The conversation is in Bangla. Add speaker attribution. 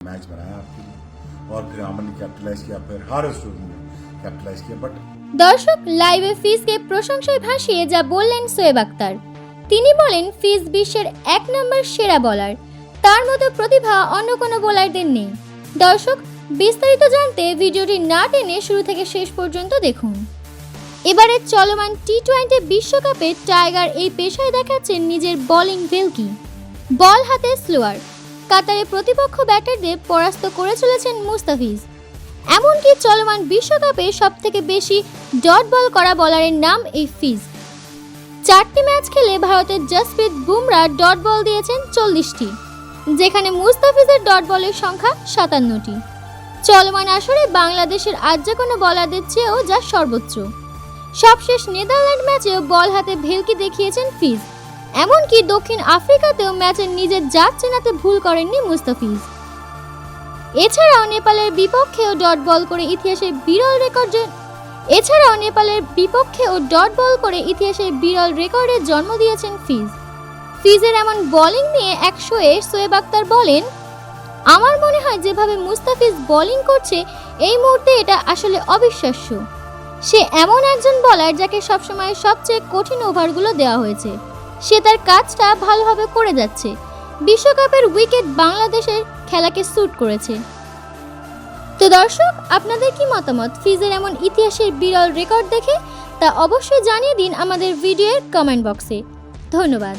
Speaker 1: मैच बनाया आपके लिए और फिर अमन ने कैपिटलाइज किया फिर हर स्टूडेंट ने कैपिटलाइज किया बट
Speaker 2: দর্শক লাইভে ফিজকে প্রশংসায় ভাসিয়ে যা বললেন সোয়েব আক্তার তিনি বলেন ফিজ বিশ্বের এক নম্বর সেরা বলার তার মতো প্রতিভা অন্য কোনো বোলারদের নেই দর্শক বিস্তারিত জানতে ভিডিওটি না টেনে শুরু থেকে শেষ পর্যন্ত দেখুন এবারে চলমান টি টোয়েন্টি বিশ্বকাপে টাইগার এই পেশায় দেখাচ্ছেন নিজের বোলিং ভেলকি বল হাতে স্লোয়ার কাতারে প্রতিপক্ষ ব্যাটারদের পরাস্ত করে চলেছেন মুস্তাফিজ। এমনকি চলমান বিশ্বকাপে সবথেকে বেশি ডট বল করা বলারের নাম এই ফিজ। চারটি ম্যাচ খেলে ভারতের জসপ্রীত বুমরা ডট বল দিয়েছেন চল্লিশটি, যেখানে মুস্তাফিজের ডট বলের সংখ্যা সাতান্নটি। চলমান আসরে বাংলাদেশের আর যে কোনো বলারদের চেয়েও যা সর্বোচ্চ। সবশেষ নেদারল্যান্ড ম্যাচেও বল হাতে ভেলকি দেখিয়েছেন ফিজ। এমনকি দক্ষিণ আফ্রিকাতেও ম্যাচের নিজের জাত চেনাতে ভুল করেননি মুস্তাফিজ। এছাড়াও নেপালের বিপক্ষেও ডট বল করে ইতিহাসের বিরল রেকর্ড এছাড়াও নেপালের বিপক্ষেও ডট বল করে ইতিহাসের বিরল রেকর্ডের জন্ম দিয়েছেন ফিজ। ফিজের এমন বোলিং নিয়ে একশো এ সোয়েব আক্তার বলেন, আমার মনে হয় যেভাবে মুস্তাফিজ বোলিং করছে, এই মুহূর্তে এটা আসলে অবিশ্বাস্য। সে এমন একজন বলার যাকে সবসময় সবচেয়ে কঠিন ওভারগুলো দেওয়া হয়েছে। সে তার কাজটা ভালোভাবে করে যাচ্ছে। বিশ্বকাপের উইকেট বাংলাদেশের খেলাকে স্যুট করেছে। তো দর্শক, আপনাদের কি মতামত? ফিজের এমন ইতিহাসের বিরল রেকর্ড দেখে তা অবশ্যই জানিয়ে দিন আমাদের ভিডিওর কমেন্ট বক্সে ধন্যবাদ।